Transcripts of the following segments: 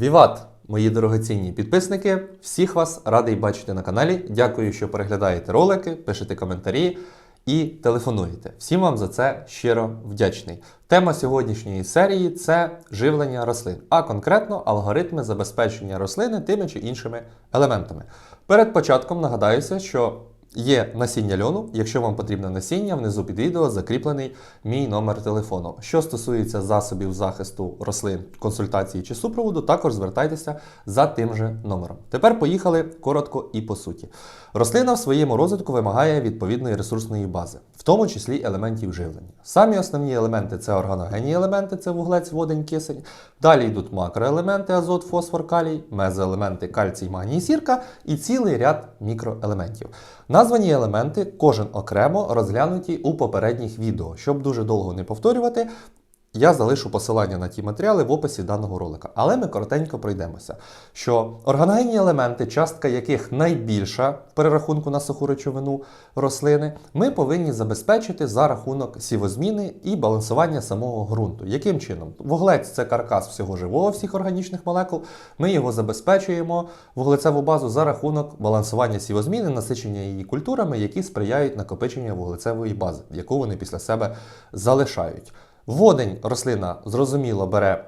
Віват, мої дорогоцінні підписники! Всіх вас радий бачити на каналі. Дякую, що переглядаєте ролики, пишете коментарі і телефонуєте. Всім вам за це щиро вдячний. Тема сьогоднішньої серії це живлення рослин, а конкретно алгоритми забезпечення рослини тими чи іншими елементами. Перед початком нагадаюся, що Є насіння льону. Якщо вам потрібне насіння, внизу під відео закріплений мій номер телефону. Що стосується засобів захисту рослин, консультації чи супроводу, також звертайтеся за тим же номером. Тепер поїхали коротко і по суті. Рослина в своєму розвитку вимагає відповідної ресурсної бази, в тому числі елементів живлення. Самі основні елементи це органогенні елементи, це вуглець, водень, кисень. Далі йдуть макроелементи азот, фосфор, калій, мезоелементи кальцій, магній, сірка і цілий ряд мікроелементів. Названі елементи кожен окремо розглянуті у попередніх відео. Щоб дуже довго не повторювати, я залишу посилання на ті матеріали в описі даного ролика. Але ми коротенько пройдемося. Що органогенні елементи, частка яких найбільша в перерахунку на суху речовину рослини, ми повинні забезпечити за рахунок сівозміни і балансування самого ґрунту. Яким чином? Вуглець це каркас всього живого, всіх органічних молекул. Ми його забезпечуємо вуглецеву базу за рахунок балансування сівозміни, насичення її культурами, які сприяють накопиченню вуглецевої бази, яку вони після себе залишають. Водень рослина зрозуміло бере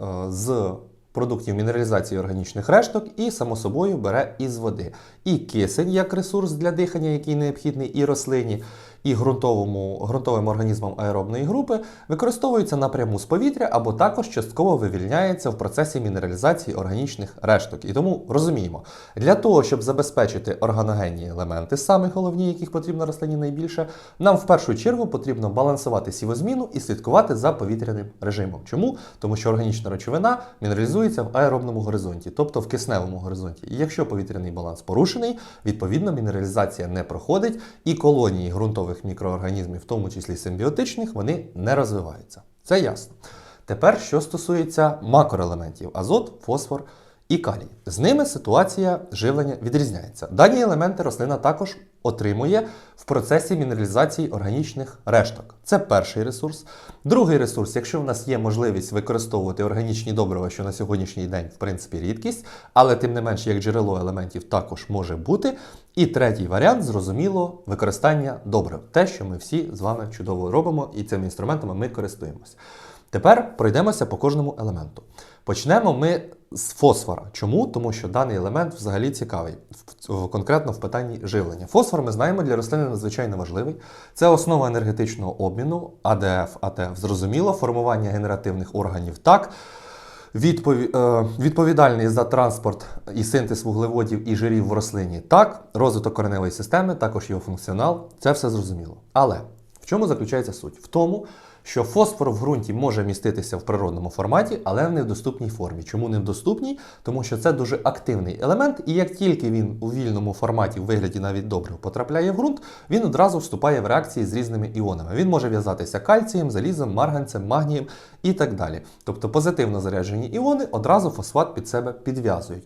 е, з продуктів мінералізації органічних решток і, само собою, бере із води. І кисень як ресурс для дихання, який необхідний і рослині, і ґрунтовому, ґрунтовим організмам аеробної групи, використовується напряму з повітря або також частково вивільняється в процесі мінералізації органічних решток. І тому розуміємо, для того, щоб забезпечити органогенні елементи, саме головні, яких потрібно рослині найбільше, нам в першу чергу потрібно балансувати сівозміну і слідкувати за повітряним режимом. Чому? Тому що органічна речовина мінералізується в аеробному горизонті, тобто в кисневому горизонті. І якщо повітряний баланс порушений, відповідно мінералізація не проходить, і колонії ґрунтових мікроорганізмів, в тому числі симбіотичних, вони не розвиваються. Це ясно. Тепер, що стосується макроелементів: азот, фосфор і калій. З ними ситуація живлення відрізняється. Дані елементи рослина також отримує в процесі мінералізації органічних решток. Це перший ресурс. Другий ресурс, якщо в нас є можливість використовувати органічні добрива, що на сьогоднішній день, в принципі, рідкість, але тим не менш, як джерело елементів також може бути. І третій варіант, зрозуміло, використання добрив. Те, що ми всі з вами чудово робимо, і цими інструментами ми користуємося. Тепер пройдемося по кожному елементу. Почнемо ми з фосфора. Чому? Тому що даний елемент взагалі цікавий, конкретно в питанні живлення. Фосфор ми знаємо для рослини надзвичайно важливий. Це основа енергетичного обміну, АДФ, АТФ. Зрозуміло, формування генеративних органів так. Е, Відповідальний за транспорт і синтез вуглеводів і жирів в рослині так, розвиток кореневої системи, також його функціонал, це все зрозуміло. Але в чому заключається суть? В тому, що фосфор в ґрунті може міститися в природному форматі, але в недоступній формі. Чому не в доступній? Тому що це дуже активний елемент, і як тільки він у вільному форматі, в вигляді навіть добрив, потрапляє в ґрунт, він одразу вступає в реакції з різними іонами. Він може в'язатися кальцієм, залізом, марганцем, магнієм і так далі. Тобто позитивно заряджені іони одразу фосфат під себе підв'язують.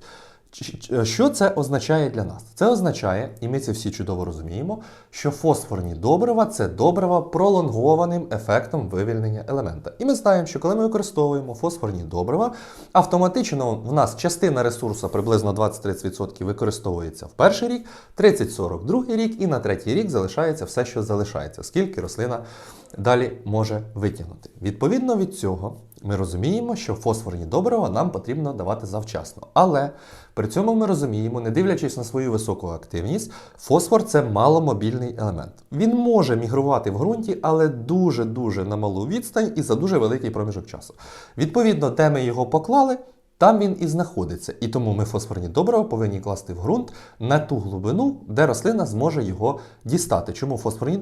Ч- Що це означає для нас? Це означає, і ми це всі чудово розуміємо, що фосфорні добрива це добрива пролонгованим ефектом вивільнення елемента. І ми знаємо, що коли ми використовуємо фосфорні добрива, автоматично в нас частина ресурсу приблизно 20-30% використовується в перший рік, 30-40 другий рік, і на третій рік залишається все, що залишається, скільки рослина далі може витягнути. Відповідно від цього, ми розуміємо, що фосфорні добрива нам потрібно давати завчасно. Але при цьому ми розуміємо, не дивлячись на свою високу активність, фосфор це маломобільний елемент. Він може мігрувати в ґрунті, але дуже-дуже на малу відстань і за дуже великий проміжок часу. Відповідно, де ми його поклали, там він і знаходиться. І тому ми фосфорні добрива повинні класти в ґрунт на ту глибину, де рослина зможе його дістати. Чому фосфорні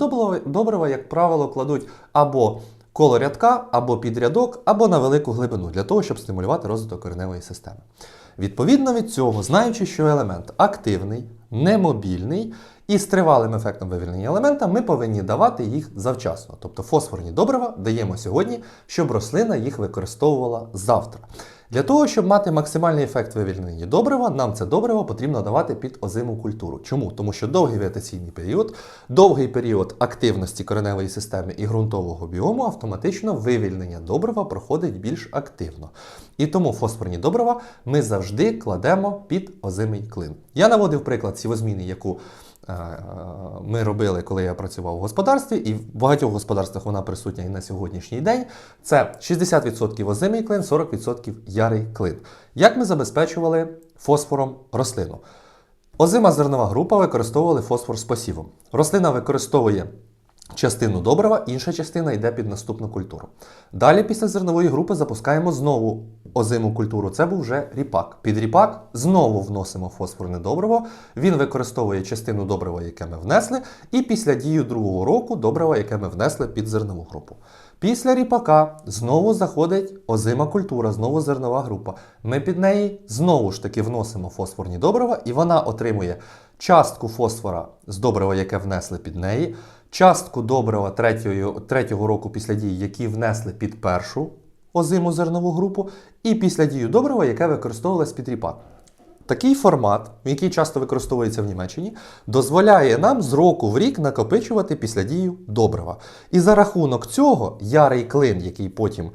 добрива, як правило, кладуть або коло рядка, або під рядок, або на велику глибину, для того, щоб стимулювати розвиток кореневої системи. Відповідно від цього, знаючи, що елемент активний, немобільний І з тривалим ефектом вивільнення елемента ми повинні давати їх завчасно. Тобто фосфорні добрива даємо сьогодні, щоб рослина їх використовувала завтра. Для того, щоб мати максимальний ефект вивільнення добрива, нам це добриво потрібно давати під озиму культуру. Чому? Тому що довгий вегетаційний період, довгий період активності кореневої системи і ґрунтового біому автоматично вивільнення добрива проходить більш активно. І тому фосфорні добрива ми завжди кладемо під озимий клин. Я наводив приклад сівозміни, яку ми робили, коли я працював у господарстві, і в багатьох господарствах вона присутня і на сьогоднішній день. Це 60% озимий клин, 40% ярий клин. Як ми забезпечували фосфором рослину? Озима зернова група використовували фосфор з посівом. Рослина використовує частину добрива, інша частина йде під наступну культуру. Далі після зернової групи запускаємо знову озиму культуру. Це був вже ріпак. Під ріпак знову вносимо фосфорне добриво. Він використовує частину добрива, яке ми внесли, і після дію другого року добрива, яке ми внесли під зернову групу. Після ріпака знову заходить озима культура, знову зернова група. Ми під неї знову ж таки вносимо фосфорні добрива, і вона отримує частку фосфора з добрива, яке внесли під неї, частку добрива третього, третього року після дії, які внесли під першу озиму зернову групу, і після дію добрива, яке використовувалось під ріпак. Такий формат, який часто використовується в Німеччині, дозволяє нам з року в рік накопичувати після дію добрива. І за рахунок цього ярий клин, який потім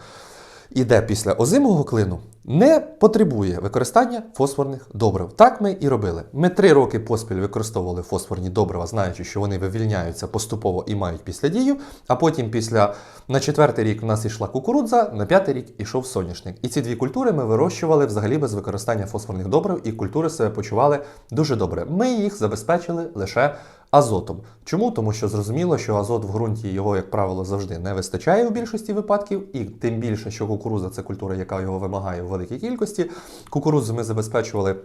іде після озимого клину, не потребує використання фосфорних добрив. Так ми і робили. Ми три роки поспіль використовували фосфорні добрива, знаючи, що вони вивільняються поступово і мають після дію. А потім, після на четвертий рік, в нас ішла кукурудза, на п'ятий рік ішов соняшник. І ці дві культури ми вирощували взагалі без використання фосфорних добрив, і культури себе почували дуже добре. Ми їх забезпечили лише азотом. Чому? Тому що зрозуміло, що азот в ґрунті його, як правило, завжди не вистачає в більшості випадків, і тим більше, що кукуруза це культура, яка його вимагає в великій кількості. Кукурузу ми забезпечували.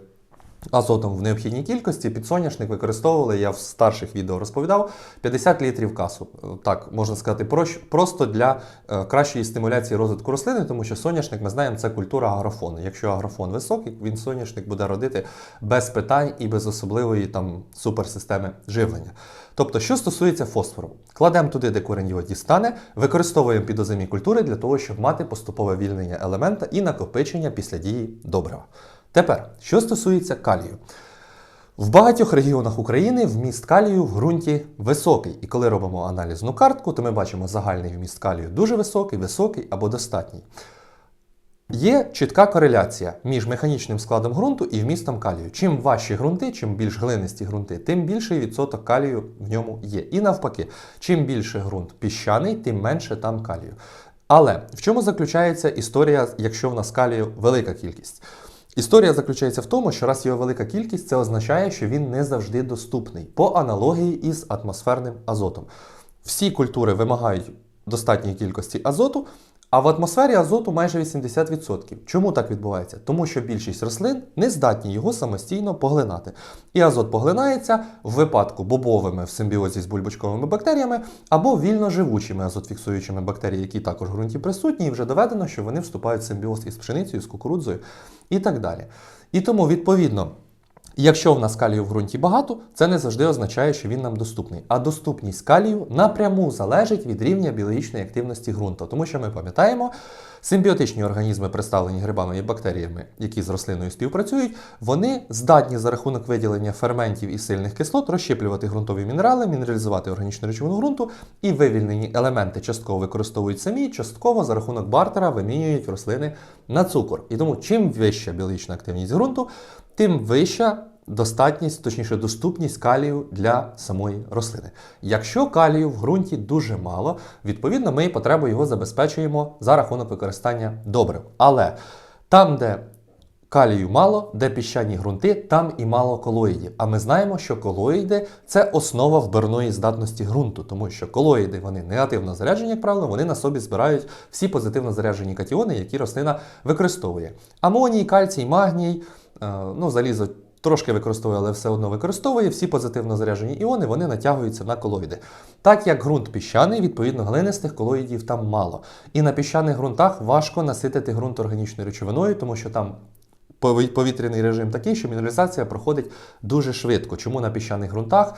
Азотом в необхідній кількості підсоняшник використовували, я в старших відео розповідав, 50 літрів касу. Так, можна сказати, просто для е, кращої стимуляції розвитку рослини, тому що соняшник, ми знаємо, це культура агрофону. Якщо агрофон високий, він соняшник буде родити без питань і без особливої там суперсистеми живлення. Тобто, що стосується фосфору, кладемо туди, де корінь його дістане, використовуємо підоземні культури для того, щоб мати поступове вільнення елемента і накопичення після дії добрива. Тепер, що стосується калію. В багатьох регіонах України вміст калію в ґрунті високий. І коли робимо аналізну картку, то ми бачимо загальний вміст калію дуже високий, високий або достатній. Є чітка кореляція між механічним складом ґрунту і вмістом калію. Чим важчі ґрунти, чим більш глинисті ґрунти, тим більший відсоток калію в ньому є. І навпаки, чим більше ґрунт піщаний, тим менше там калію. Але в чому заключається історія, якщо в нас калію велика кількість? Історія заключається в тому, що раз його велика кількість, це означає, що він не завжди доступний по аналогії із атмосферним азотом. Всі культури вимагають достатньої кількості азоту, а в атмосфері азоту майже 80%. Чому так відбувається? Тому що більшість рослин не здатні його самостійно поглинати. І азот поглинається в випадку бобовими в симбіозі з бульбочковими бактеріями або вільно живучими азотфіксуючими бактеріями, які також в ґрунті присутні, і вже доведено, що вони вступають в симбіоз із пшеницею, з кукурудзою і так далі. І тому, відповідно, Якщо в нас калію в ґрунті багато, це не завжди означає, що він нам доступний. А доступність калію напряму залежить від рівня біологічної активності ґрунту. Тому що ми пам'ятаємо, симбіотичні організми, представлені грибами і бактеріями, які з рослиною співпрацюють, вони здатні за рахунок виділення ферментів і сильних кислот розщеплювати ґрунтові мінерали, мінералізувати органічну речовину ґрунту і вивільнені елементи частково використовують самі, частково за рахунок бартера вимінюють рослини на цукор. І тому чим вища біологічна активність ґрунту, тим вища достатність, точніше, доступність калію для самої рослини. Якщо калію в ґрунті дуже мало, відповідно, ми потребу його забезпечуємо за рахунок використання добрив. Але там, де Калію мало, де піщані ґрунти, там і мало колоїдів. А ми знаємо, що колоїди це основа вбирної здатності ґрунту, тому що колоїди вони негативно заряджені, як правило, вони на собі збирають всі позитивно заряджені катіони, які рослина використовує. Амоній, кальцій, магній, ну, залізо. Трошки використовує, але все одно використовує. Всі позитивно заряджені іони вони натягуються на колоїди. Так як ґрунт піщаний, відповідно, глинистих колоїдів там мало. І на піщаних ґрунтах важко наситити ґрунт органічною речовиною, тому що там повітряний режим такий, що мінералізація проходить дуже швидко. Чому на піщаних ґрунтах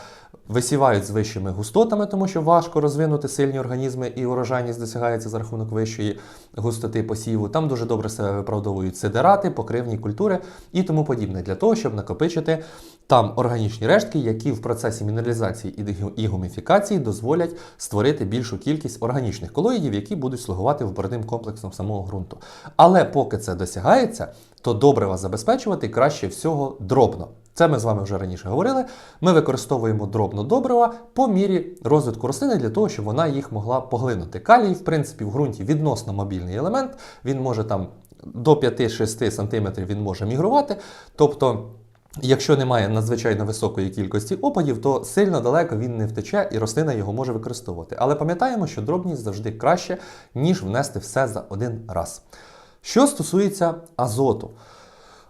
висівають з вищими густотами, тому що важко розвинути сильні організми і урожайність досягається за рахунок вищої густоти посіву. Там дуже добре себе виправдовують сидерати, покривні культури і тому подібне, для того, щоб накопичити там органічні рештки, які в процесі мінералізації і гуміфікації дозволять створити більшу кількість органічних колоїдів, які будуть слугувати виборним комплексом самого ґрунту. Але поки це досягається, то добрива забезпечувати краще всього дробно. Це ми з вами вже раніше говорили. Ми використовуємо дробно добрива по мірі розвитку рослини для того, щоб вона їх могла поглинути. Калій, в принципі, в ґрунті відносно мобільний елемент. Він може там до 5-6 см він може мігрувати. Тобто, якщо немає надзвичайно високої кількості опадів, то сильно далеко він не втече і рослина його може використовувати. Але пам'ятаємо, що дробність завжди краще, ніж внести все за один раз. Що стосується азоту.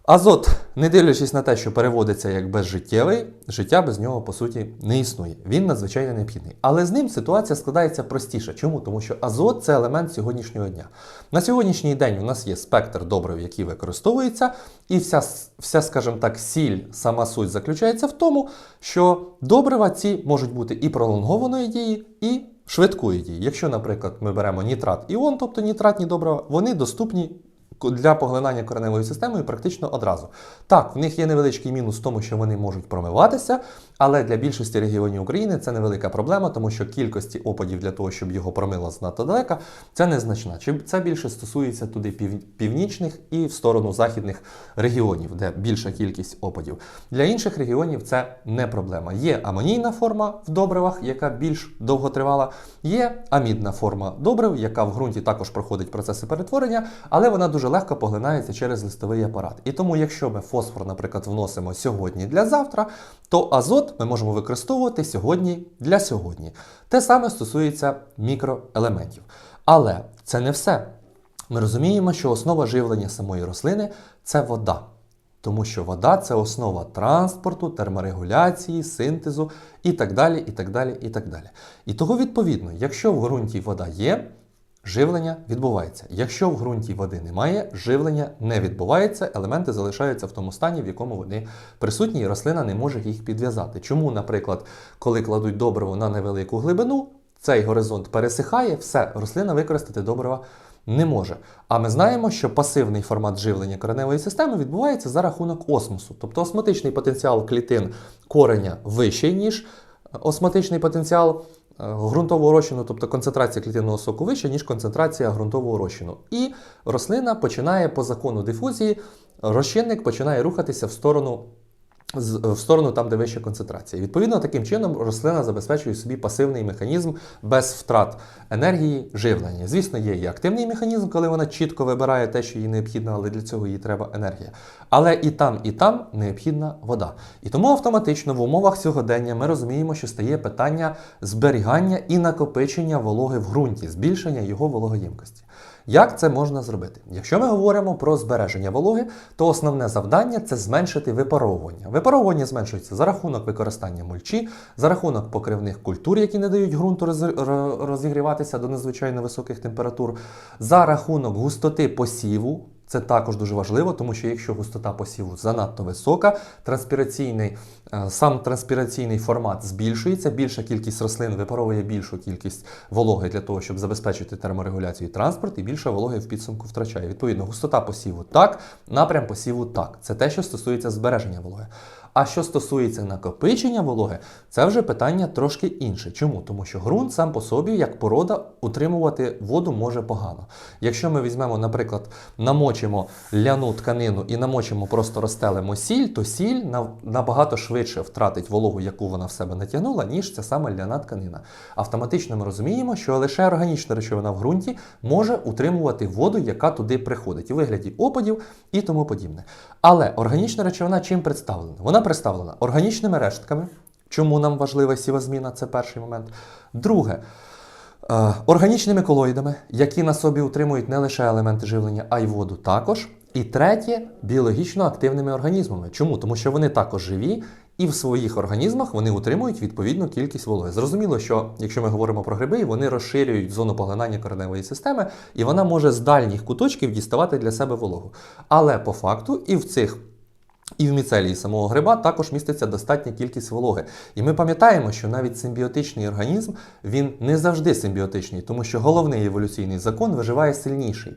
Азот, не дивлячись на те, що переводиться як безжиттєвий, життя без нього по суті не існує. Він надзвичайно необхідний. Але з ним ситуація складається простіше. Чому? Тому що азот це елемент сьогоднішнього дня. На сьогоднішній день у нас є спектр добрив, який використовується, і вся, вся, скажімо так, сіль, сама суть заключається в тому, що добрива ці можуть бути і пролонгованої дії, і швидкої дії. Якщо, наприклад, ми беремо нітрат іон, тобто нітратні добрива, вони доступні для поглинання кореневою системою практично одразу. Так, в них є невеличкий мінус в тому, що вони можуть промиватися, але для більшості регіонів України це невелика проблема, тому що кількості опадів для того, щоб його промило знато далеко, це незначна. Чи це більше стосується туди пів- північних і в сторону західних регіонів, де більша кількість опадів. Для інших регіонів це не проблема. Є амонійна форма в добривах, яка більш довготривала, є амідна форма добрив, яка в ґрунті також проходить процеси перетворення, але вона дуже легко поглинається через листовий апарат. І тому, якщо ми фосфор, наприклад, вносимо сьогодні для завтра, то азот ми можемо використовувати сьогодні для сьогодні. Те саме стосується мікроелементів. Але це не все. Ми розуміємо, що основа живлення самої рослини це вода. Тому що вода це основа транспорту, терморегуляції, синтезу і так далі. І так далі, і так далі. І того, відповідно, якщо в ґрунті вода є, живлення відбувається. Якщо в ґрунті води немає, живлення не відбувається, елементи залишаються в тому стані, в якому вони присутні, і рослина не може їх підв'язати. Чому, наприклад, коли кладуть добриво на невелику глибину, цей горизонт пересихає, все, рослина використати добрива не може. А ми знаємо, що пасивний формат живлення кореневої системи відбувається за рахунок осмосу. Тобто осмотичний потенціал клітин кореня вищий, ніж осмотичний потенціал е, ґрунтового розчину, тобто концентрація клітинного соку вища, ніж концентрація ґрунтового розчину. І рослина починає по закону дифузії, розчинник починає рухатися в сторону в сторону там, де вища концентрація. Відповідно, таким чином рослина забезпечує собі пасивний механізм без втрат енергії живлення. Звісно, є і активний механізм, коли вона чітко вибирає те, що їй необхідно, але для цього їй треба енергія. Але і там, і там необхідна вода. І тому автоматично в умовах сьогодення ми розуміємо, що стає питання зберігання і накопичення вологи в ґрунті, збільшення його вологоємкості. Як це можна зробити? Якщо ми говоримо про збереження вологи, то основне завдання це зменшити випаровування. Випаровування зменшується за рахунок використання мульчі, за рахунок покривних культур, які не дають ґрунту роз- розігріватися до надзвичайно високих температур, за рахунок густоти посіву. Це також дуже важливо, тому що якщо густота посіву занадто висока, транспіраційний, е, сам транспіраційний формат збільшується, більша кількість рослин випаровує більшу кількість вологи для того, щоб забезпечити терморегуляцію і транспорт, і більше вологи в підсумку втрачає. Відповідно, густота посіву так, напрям посіву так. Це те, що стосується збереження вологи. А що стосується накопичення вологи, це вже питання трошки інше. Чому? Тому що ґрунт сам по собі, як порода, утримувати воду може погано. Якщо ми візьмемо, наприклад, намочимо ляну тканину і намочимо, просто розстелимо сіль, то сіль набагато швидше втратить вологу, яку вона в себе натягнула, ніж ця сама ляна тканина. Автоматично ми розуміємо, що лише органічна речовина в ґрунті може утримувати воду, яка туди приходить, у вигляді опадів і тому подібне. Але органічна речовина чим представлена? Вона представлена органічними рештками. Чому нам важлива сівозміна? Це перший момент. Друге. Е, Органічними колоїдами, які на собі утримують не лише елементи живлення, а й воду також. І третє біологічно активними організмами. Чому? Тому що вони також живі, і в своїх організмах вони утримують відповідну кількість вологи. Зрозуміло, що якщо ми говоримо про гриби, вони розширюють зону поглинання кореневої системи, і вона може з дальніх куточків діставати для себе вологу. Але по факту і в цих. І в міцелії самого гриба також міститься достатня кількість вологи. І ми пам'ятаємо, що навіть симбіотичний організм він не завжди симбіотичний, тому що головний еволюційний закон виживає сильніший.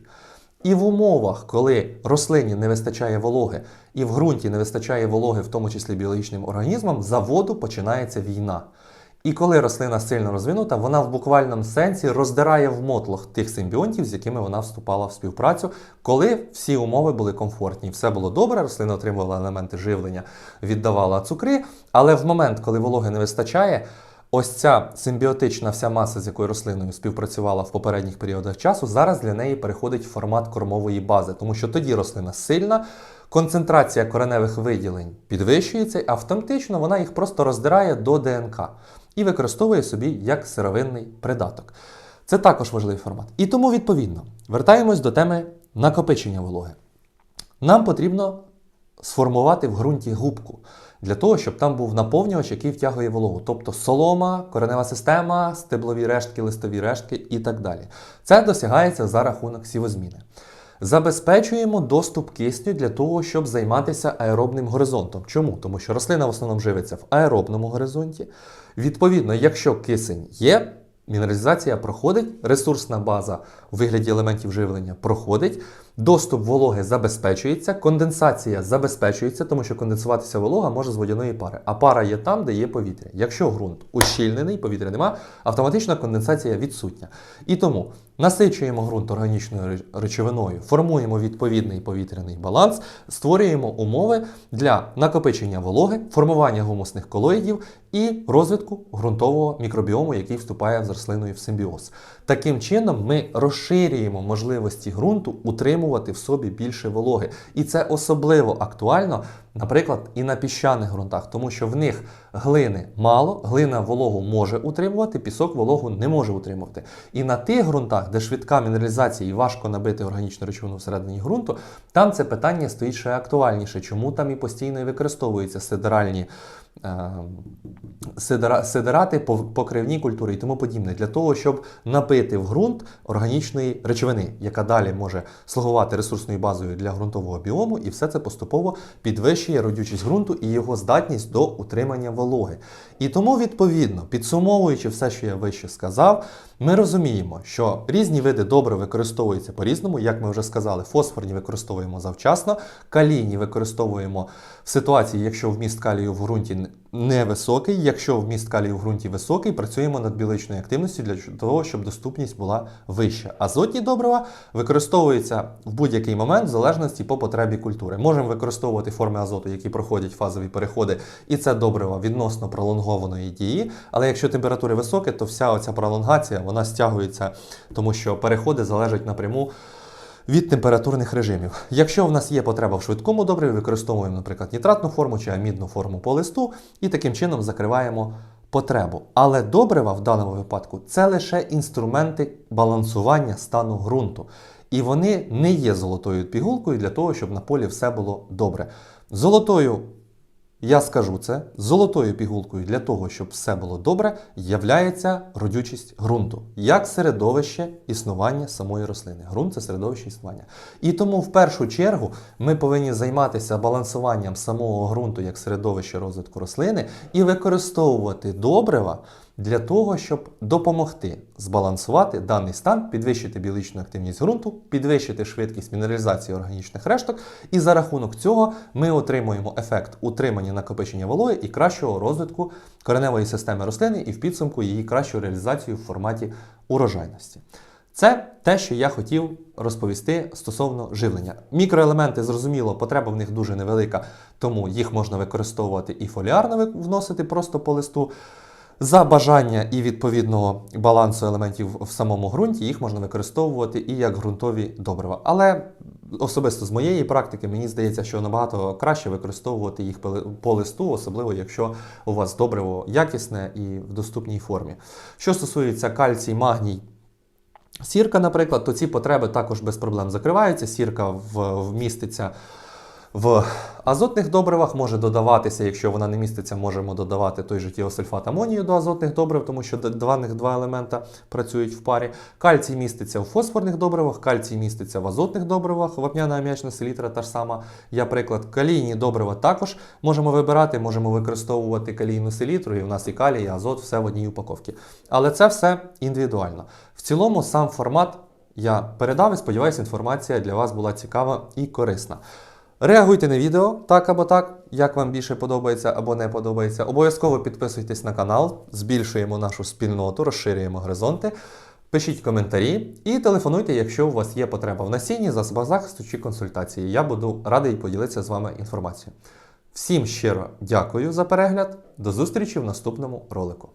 І в умовах, коли рослині не вистачає вологи, і в ґрунті не вистачає вологи, в тому числі біологічним організмам, за воду починається війна. І коли рослина сильно розвинута, вона в буквальному сенсі роздирає в мотлох тих симбіонтів, з якими вона вступала в співпрацю, коли всі умови були комфортні, все було добре, рослина отримувала елементи живлення, віддавала цукри. Але в момент, коли вологи не вистачає, ось ця симбіотична вся маса, з якою рослиною співпрацювала в попередніх періодах часу, зараз для неї переходить в формат кормової бази, тому що тоді рослина сильна. Концентрація кореневих виділень підвищується, і автоматично вона їх просто роздирає до ДНК і використовує собі як сировинний придаток. Це також важливий формат. І тому, відповідно, вертаємось до теми накопичення вологи. Нам потрібно сформувати в ґрунті губку для того, щоб там був наповнювач, який втягує вологу, тобто солома, коренева система, стеблові рештки, листові рештки і так далі. Це досягається за рахунок сівозміни. Забезпечуємо доступ кисню для того, щоб займатися аеробним горизонтом. Чому? Тому що рослина в основному живиться в аеробному горизонті. Відповідно, якщо кисень є, мінералізація проходить, ресурсна база у вигляді елементів живлення проходить, доступ вологи забезпечується, конденсація забезпечується, тому що конденсуватися волога може з водяної пари. А пара є там, де є повітря. Якщо ґрунт ущільнений, повітря нема, автоматична конденсація відсутня. І тому насичуємо ґрунт органічною речовиною, формуємо відповідний повітряний баланс, створюємо умови для накопичення вологи, формування гумусних колоїдів і розвитку ґрунтового мікробіому, який вступає з рослиною в симбіоз. Таким чином, ми розширюємо можливості ґрунту утримувати в собі більше вологи. І це особливо актуально, наприклад, і на піщаних ґрунтах, тому що в них глини мало, глина вологу може утримувати, пісок вологу не може утримувати. І на тих ґрунтах, де швидка мінералізація і важко набити органічну речовину всередині ґрунту, там це питання стоїть ще актуальніше. Чому там і постійно використовуються сидеральні е, сидерати, покривні культури і тому подібне, для того, щоб напити в ґрунт органічної речовини, яка далі може слугувати ресурсною базою для ґрунтового біому, і все це поступово підвищує родючість ґрунту і його здатність до утримання вологи. І тому, відповідно, підсумовуючи все, що я вище сказав, ми розуміємо, що різні види добрив використовуються по-різному, як ми вже сказали, фосфорні використовуємо завчасно, калійні використовуємо в ситуації, якщо вміст калію в ґрунті невисокий, якщо вміст калію в ґрунті високий, працюємо над біличною активністю для того, щоб доступність була вища. Азотні добрива використовуються в будь-який момент в залежності по потребі культури. Можемо використовувати форми азоту, які проходять фазові переходи, і це добрива відносно пролонгованої дії. Але якщо температури високі, то вся оця пролонгація вона стягується, тому що переходи залежать напряму від температурних режимів. Якщо в нас є потреба в швидкому добриві, використовуємо, наприклад, нітратну форму чи амідну форму по листу і таким чином закриваємо потребу. Але добрива в даному випадку це лише інструменти балансування стану ґрунту. І вони не є золотою пігулкою для того, щоб на полі все було добре. Золотою я скажу це золотою пігулкою для того, щоб все було добре, являється родючість ґрунту як середовище існування самої рослини. Ґрунт це середовище існування. І тому в першу чергу ми повинні займатися балансуванням самого ґрунту як середовище розвитку рослини і використовувати добрива для того, щоб допомогти збалансувати даний стан, підвищити біологічну активність ґрунту, підвищити швидкість мінералізації органічних решток, і за рахунок цього ми отримуємо ефект утримання накопичення вологи і кращого розвитку кореневої системи рослини, і в підсумку її кращу реалізацію в форматі урожайності. Це те, що я хотів розповісти стосовно живлення. Мікроелементи, зрозуміло, потреба в них дуже невелика, тому їх можна використовувати і фоліарно вносити просто по листу. За бажання і відповідного балансу елементів в самому ґрунті їх можна використовувати і як ґрунтові добрива. Але особисто з моєї практики мені здається, що набагато краще використовувати їх по листу, особливо якщо у вас добриво якісне і в доступній формі. Що стосується кальцій, магній, сірка, наприклад, то ці потреби також без проблем закриваються. Сірка вміститься в азотних добривах, може додаватися, якщо вона не міститься, можемо додавати той же тіосульфат амонію до азотних добрив, тому що д- два елемента працюють в парі. Кальцій міститься в фосфорних добривах, кальцій міститься в азотних добривах, вапняна аміачна селітра та ж сама. Я приклад, калійні добрива також можемо вибирати, можемо використовувати калійну селітру, і в нас і калій, і азот, все в одній упаковці. Але це все індивідуально. В цілому сам формат я передав і сподіваюся, інформація для вас була цікава і корисна. Реагуйте на відео так або так, як вам більше подобається або не подобається. Обов'язково підписуйтесь на канал, збільшуємо нашу спільноту, розширюємо горизонти. Пишіть коментарі і телефонуйте, якщо у вас є потреба в насінні, засобах захисту чи консультації. Я буду радий поділитися з вами інформацією. Всім щиро дякую за перегляд. До зустрічі в наступному ролику.